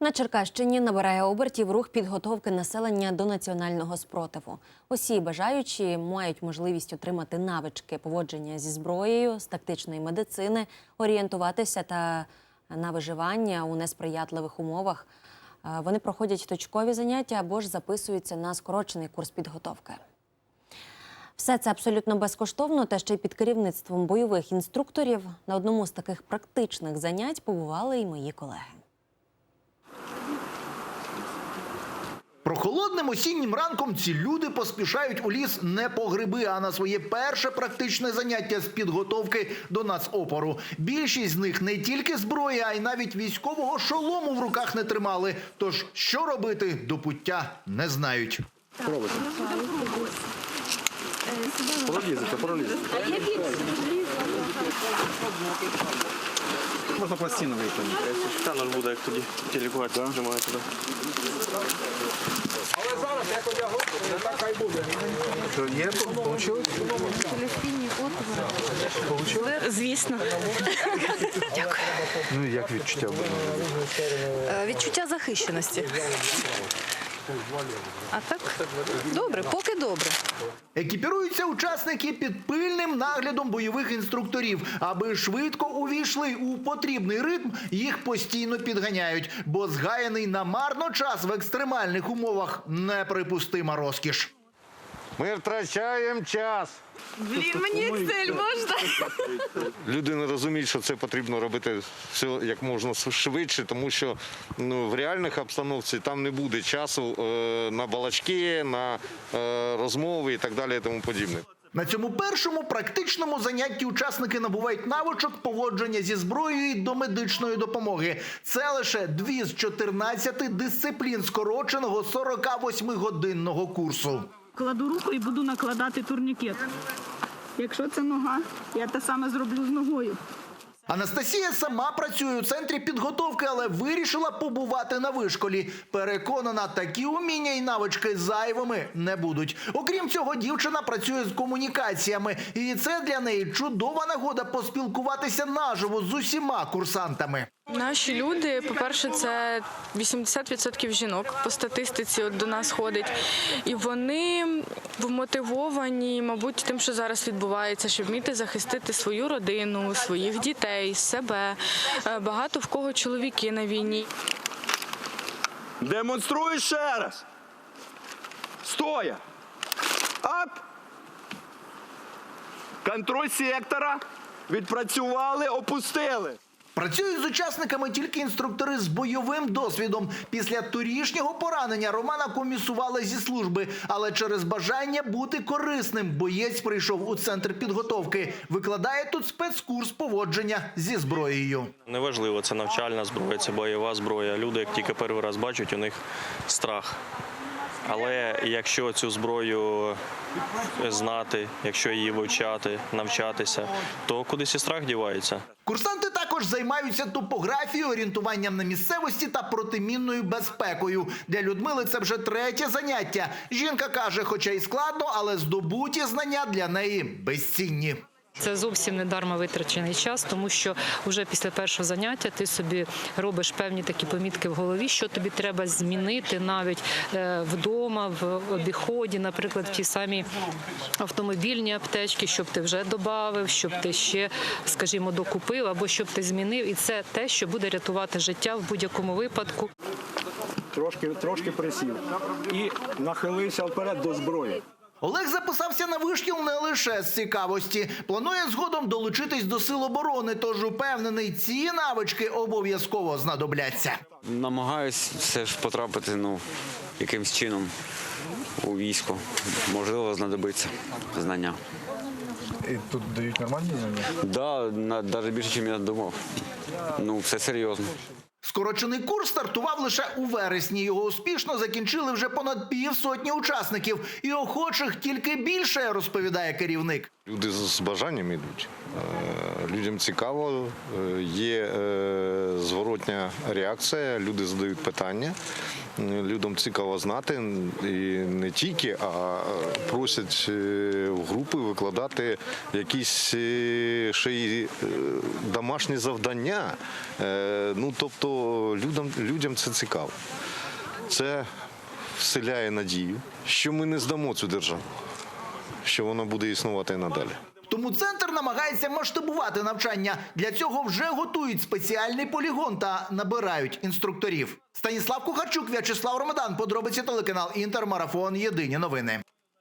На Черкащині набирає обертів рух підготовки населення до національного спротиву. Усі бажаючі мають можливість отримати навички поводження зі зброєю, з тактичної медицини, орієнтуватися та на виживання у несприятливих умовах. Е, Вони проходять точкові заняття або ж записуються на скорочений курс підготовки. Все це абсолютно безкоштовно та ще й під керівництвом бойових інструкторів. На одному з таких практичних занять побували і мої колеги. Прохолодним осіннім ранком ці люди поспішають у ліс не по гриби, а на своє перше практичне заняття з підготовки до нацопору. Більшість з них не тільки зброї, а й навіть військового шолому в руках не тримали. Тож що робити до пуття не знають. Пролізете, пролізете. Можна пластину витягнути. Та ж буде, як тоді телікувати, да? тримає туди. Що є? Получилось? Звісно, Дякую. Ну і як відчуття буде? Е, відчуття захищеності. А так добре, поки добре. Екіпіруються учасники під пильним наглядом бойових інструкторів. Аби швидко увійшли у потрібний ритм, їх постійно підганяють, бо згаяний намарно час в екстремальних умовах неприпустима розкіш. Ми втрачаємо час. Блін, мені Excel можна? Люди не розуміють, що це потрібно робити все як можна швидше, тому що ну, в реальних обстановці там не буде часу е, на балачки, на е, розмови і так далі. І тому подібне. На цьому першому практичному занятті учасники набувають навичок поводження зі зброєю і до медичної допомоги. Це лише дві з 14 дисциплін скороченого 48-годинного курсу. Кладу руку і буду накладати турнікет. Якщо це нога, я те саме зроблю з ногою. Анастасія сама працює у центрі підготовки, але вирішила побувати на вишколі. Переконана, такі уміння і навички зайвими не будуть. Окрім цього, дівчина працює з комунікаціями, і це для неї чудова нагода поспілкуватися наживо з усіма курсантами. Наші люди, по-перше, це 80% жінок по статистиці от до нас ходить. І вони вмотивовані, мабуть, тим, що зараз відбувається, щоб вміти захистити свою родину, своїх дітей, себе. Е, Багато в кого чоловіки на війні. Демонструю ще раз. Стоя. Ап. Контроль сектора. Відпрацювали, опустили. Працюють з учасниками тільки інструктори з бойовим досвідом. Після торішнього поранення Романа комісували зі служби, але через бажання бути корисним боєць прийшов у центр підготовки. Викладає тут спецкурс поводження зі зброєю. Неважливо, це навчальна зброя, це бойова зброя. Люди, як тільки перший раз бачать, у них страх. Але якщо цю зброю знати, якщо її вивчати, навчатися, то кудись і страх дівається. Курсанти також займаються топографією, орієнтуванням на місцевості та протимінною безпекою. Для Людмили це вже третє заняття. Жінка каже, хоча й складно, але здобуті знання для неї безцінні. Це зовсім не дарма витрачений час, тому що вже після першого заняття ти собі робиш певні такі помітки в голові, що тобі треба змінити навіть е, вдома, в обіході, наприклад, в ті самі автомобільні аптечки, щоб ти вже додав, щоб ти ще, скажімо, докупив або щоб ти змінив. І це те, що буде рятувати життя в будь-якому випадку. Трошки, трошки присів. І нахилився вперед до зброї. Олег записався на вишкіл не лише з цікавості. Планує згодом долучитись до сил оборони, тож упевнений, ці навички обов'язково знадобляться. Намагаюсь все ж потрапити ну, якимсь чином у військо. Можливо, знадобиться знання. І тут дають нормальні знання? Да, навіть більше, ніж я думав. Ну, все серйозно. Скорочений курс стартував лише у вересні. Його успішно закінчили вже понад півсотні учасників, і охочих тільки більше, розповідає керівник. Люди з бажанням йдуть. Е, Людям цікаво, е, є е, зворотня реакція, люди задають питання. Людям цікаво знати і не тільки, а просять в групи викладати якісь ще й домашні завдання. Ну тобто людям, людям це цікаво. Це вселяє надію, що ми не здамо цю державу що воно буде існувати і надалі. Тому центр намагається масштабувати навчання. Для цього вже готують спеціальний полігон та набирають інструкторів. Станіслав Кухарчук, В'ячеслав Ромадан. Подробиці телеканал Інтермарафон. Єдині новини.